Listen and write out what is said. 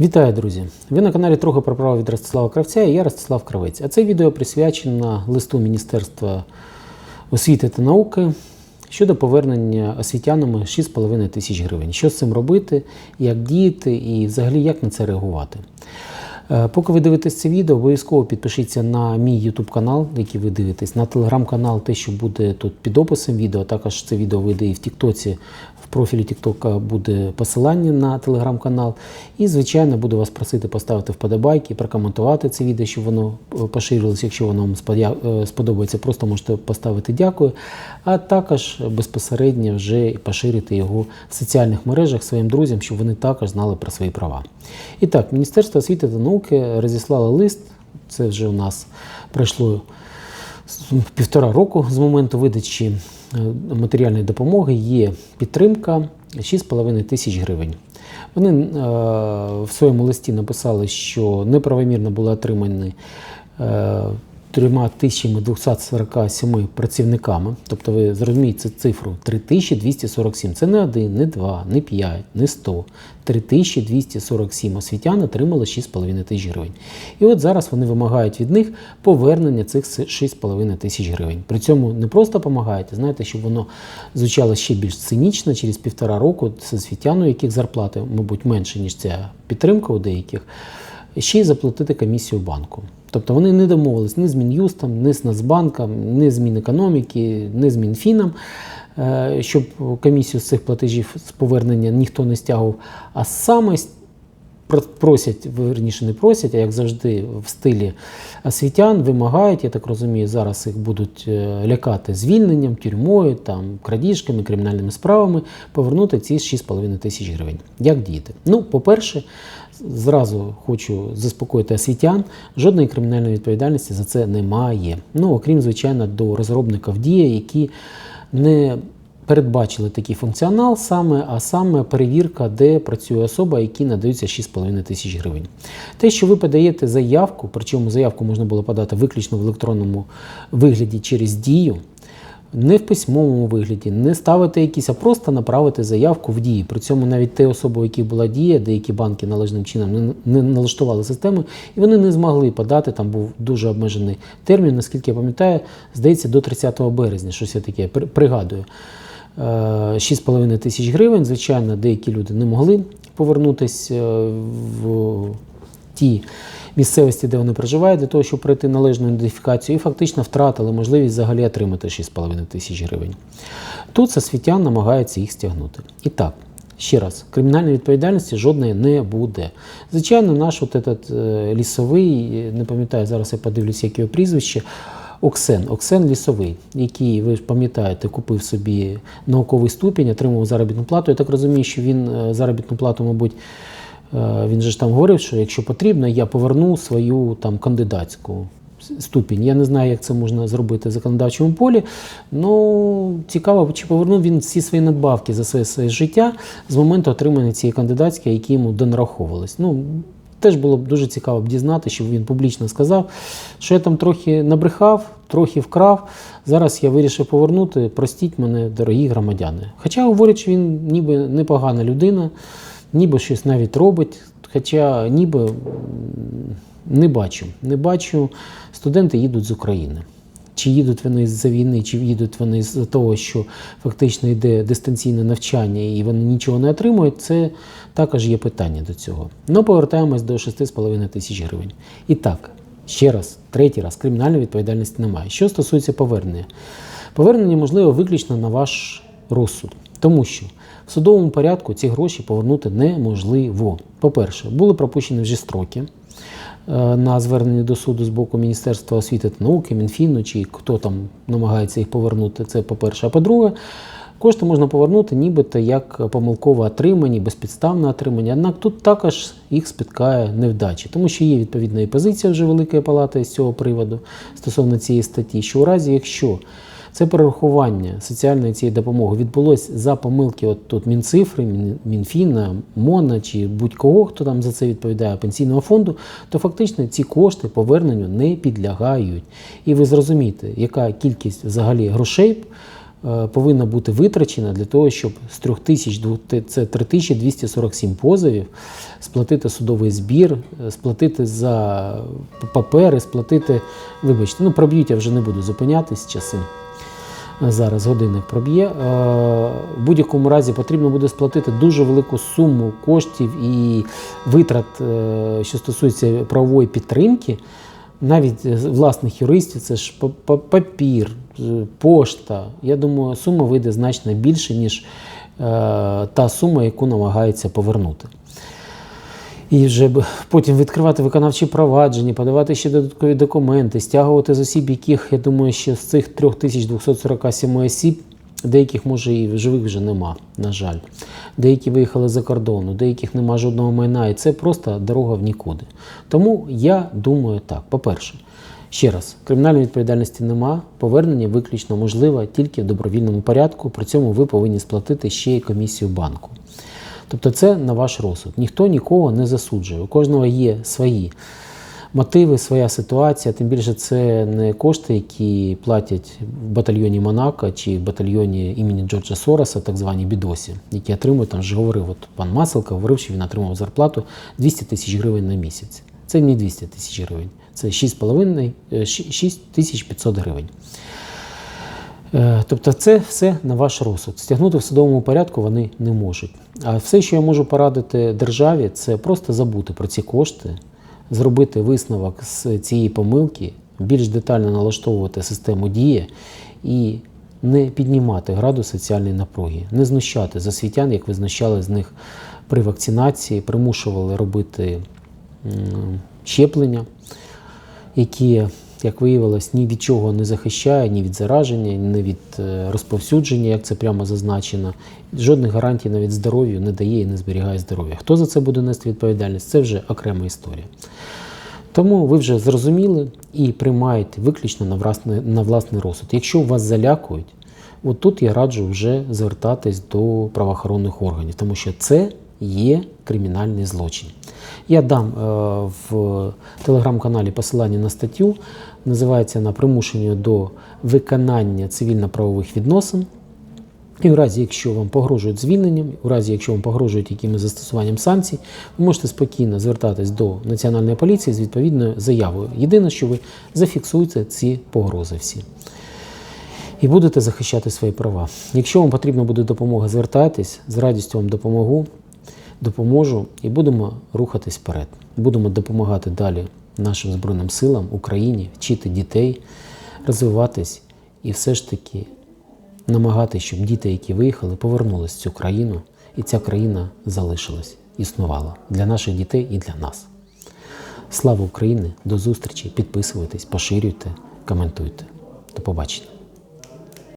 Вітаю, друзі! Ви на каналі трохи про право від Ростислава Кравця і я Ростислав Кравець. А це відео присвячено листу Міністерства освіти та науки щодо повернення освітянами 6,5 тисяч гривень. Що з цим робити, як діяти і взагалі як на це реагувати. Е, Поки ви дивитесь це відео, обов'язково підпишіться на мій YouTube канал, який ви дивитесь, на телеграм-канал, те, що буде тут під описом відео. Також це відео вийде і в Тіктоці. В профілі Тіктока буде посилання на телеграм-канал. І, звичайно, буду вас просити поставити вподобайки, прокоментувати це відео, щоб воно е, поширилось. Якщо воно вам е, сподобається, просто можете поставити дякую. А також безпосередньо вже поширити його в соціальних мережах своїм друзям, щоб вони також знали про свої права. І так, Міністерство освіти та науки розіслало лист. Це вже у нас пройшло півтора року з моменту видачі е, матеріальної допомоги. Є підтримка 6,5 тисяч гривень. Вони е, в своєму листі написали, що неправомірно були отримані е, 3247 працівниками. Тобто ви зрозумієте цифру 3247. Це не один, не два, не п'ять, не 100. 3247 освітян отримали 6,5 тисяч гривень. І от зараз вони вимагають від них повернення цих 6,5 тисяч гривень. При цьому не просто допомагають, знаєте, щоб воно звучало ще більш цинічно через півтора року з освітян, у яких зарплати, мабуть, менше, ніж ця підтримка у деяких ще й заплатити комісію банку. Тобто вони не домовились ні з Мін'юстом, ні з Нацбанком, ні з Мінекономіки, ні з Мінфіном, е, щоб комісію з цих платежів з повернення ніхто не стягував, а саме просять, верніше не просять, а як завжди в стилі освітян, вимагають, я так розумію, зараз їх будуть е, лякати звільненням, тюрмою, там, крадіжками, кримінальними справами, повернути ці 6,5 тисяч гривень. Як діяти? Ну, по-перше, зразу хочу заспокоїти освітян, жодної кримінальної відповідальності за це немає. Ну, окрім, звичайно, до розробників дії, які не передбачили такий функціонал саме, а саме перевірка, де працює особа, якій надаються 6,5 тисяч гривень. Те, що ви подаєте заявку, причому заявку можна було подати виключно в електронному вигляді через дію. Не в письмовому вигляді, не ставити якісь, а просто направити заявку в дії. При цьому навіть те особи, у яких була дія, деякі банки належним чином не, налаштували систему, і вони не змогли подати. Там був дуже обмежений термін, наскільки я пам'ятаю, здається, до 30 березня, щось я таке при- пригадую. Е, 6,5 тисяч гривень. Звичайно, деякі люди не могли повернутися в ті місцевості, де вони проживають, для того, щоб пройти належну ідентифікацію, і фактично втратили можливість взагалі отримати 6,5 тисяч гривень. Тут освітян намагаються їх стягнути. І так, ще раз, кримінальної відповідальності жодної не буде. Звичайно, наш от этот, е, лісовий, не пам'ятаю, зараз я подивлюся, яке його прізвище. Оксен, Оксен Лісовий, який, ви ж пам'ятаєте, купив собі науковий ступінь, отримав заробітну плату. Я так розумію, що він е, заробітну плату, мабуть, він же ж там говорив, що якщо потрібно, я поверну свою там кандидатську ступінь. Я не знаю, як це можна зробити в законодавчому полі. Ну цікаво, чи повернув він всі свої надбавки за своє, своє життя з моменту отримання цієї кандидатської, які йому донараховувались. Ну, Теж було б дуже цікаво б дізнати, щоб він публічно сказав, що я там трохи набрехав, трохи вкрав. Зараз я вирішив повернути. Простіть мене, дорогі громадяни. Хоча говорять, що він ніби непогана людина, ніби щось навіть робить. Хоча ніби не бачу. Не бачу. Студенти їдуть з України. Чи їдуть вони з-за війни, чи їдуть вони з того, що фактично йде дистанційне навчання і вони нічого не отримують, це також є питання до цього. Ну, повертаємось до 6,5 тисяч гривень. І так, ще раз, третій раз, кримінальної відповідальності немає. Що стосується повернення, повернення можливо виключно на ваш розсуд, тому що в судовому порядку ці гроші повернути неможливо. По-перше, були пропущені вже строки е, на звернення до суду з боку Міністерства освіти та науки, Мінфіну чи хто там намагається їх повернути. Це по-перше. А по-друге, кошти можна повернути нібито як помилково отримані, безпідставно отримані. Однак тут також їх спіткає невдачі, тому що є відповідна і позиція вже Великої Палати з цього приводу стосовно цієї статті, що у разі, якщо це перерахування соціальної цієї допомоги відбулось за помилки от тут Мінцифри, Мінфіна, МОНа чи будь-кого, хто там за це відповідає пенсійного фонду, то фактично ці кошти поверненню не підлягають. І ви зрозумієте, яка кількість взагалі грошей е, повинна бути витрачена для того, щоб з 3 тисяч, це 3247 позовів, сплатити судовий збір, е, сплатити за папери, сплатити, вибачте, ну проб'ють, я вже не буду зупинятись часи. Зараз годинник проб'є. Е, В будь-якому разі потрібно буде сплатити дуже велику суму коштів і витрат, е, що стосується правової підтримки, навіть власних юристів, це ж па- па- папір, пошта. Я думаю, сума вийде значно більше, ніж е, та сума, яку намагаються повернути. І вже потім відкривати виконавчі провадження, подавати ще додаткові документи, стягувати з осіб, яких, я думаю, ще з цих 3247 осіб, деяких, може, і живих вже нема, на жаль. Деякі виїхали за кордон, у деяких нема жодного майна, і це просто дорога в нікуди. Тому я думаю так: по-перше, ще раз, кримінальної відповідальності нема, повернення виключно можливе тільки в добровільному порядку. При цьому ви повинні сплатити ще й комісію банку. Тобто це на ваш розсуд. Ніхто нікого не засуджує. У кожного є свої мотиви, своя ситуація. Тим більше це не кошти, які платять в батальйоні Монако чи в батальйоні імені Джорджа Сороса, так звані бідосі, які отримують, там вже говорив, от пан Маселка говорив, що він отримав зарплату 200 тисяч гривень на місяць. Це не 200 тисяч гривень, це 6,5, е, 6500 гривень. Е, Тобто це все на ваш розсуд. Стягнути в судовому порядку вони не можуть. А все, що я можу порадити державі, це просто забути про ці кошти, зробити висновок з цієї помилки, більш детально налаштовувати систему дії і не піднімати градус соціальної напруги, не знущати з освітян, як ви знущали з них при вакцинації, примушували робити щеплення які, як виявилось, ні від чого не захищає, ні від зараження, ні від е, розповсюдження, як це прямо зазначено. Жодних гарантій навіть здоров'ю не дає і не зберігає здоров'я. Хто за це буде нести відповідальність, це вже окрема історія. Тому ви вже зрозуміли і приймаєте виключно на власний, на власний розсуд. Якщо вас залякують, от тут я раджу вже звертатись до правоохоронних органів, тому що це є кримінальний злочин. Я дам е, в телеграм-каналі посилання на статтю, називається на примушення до виконання цивільно-правових відносин. І в разі, якщо вам погрожують звільненням, у разі, якщо вам погрожують якимось застосуванням санкцій, ви можете спокійно звертатись до Національної поліції з відповідною заявою. Єдине, що ви зафіксуєте ці погрози всі. І будете захищати свої права. Якщо вам потрібна буде допомога, звертайтесь, з радістю вам допомогу, допоможу і будемо рухатись вперед. Будемо допомагати далі нашим Збройним силам, Україні, вчити дітей, розвиватись і все ж таки намагатися, щоб діти, які виїхали, повернулись в цю країну, і ця країна залишилась, існувала для наших дітей і для нас. Слава Україні! До зустрічі! Підписуйтесь, поширюйте, коментуйте. До побачення!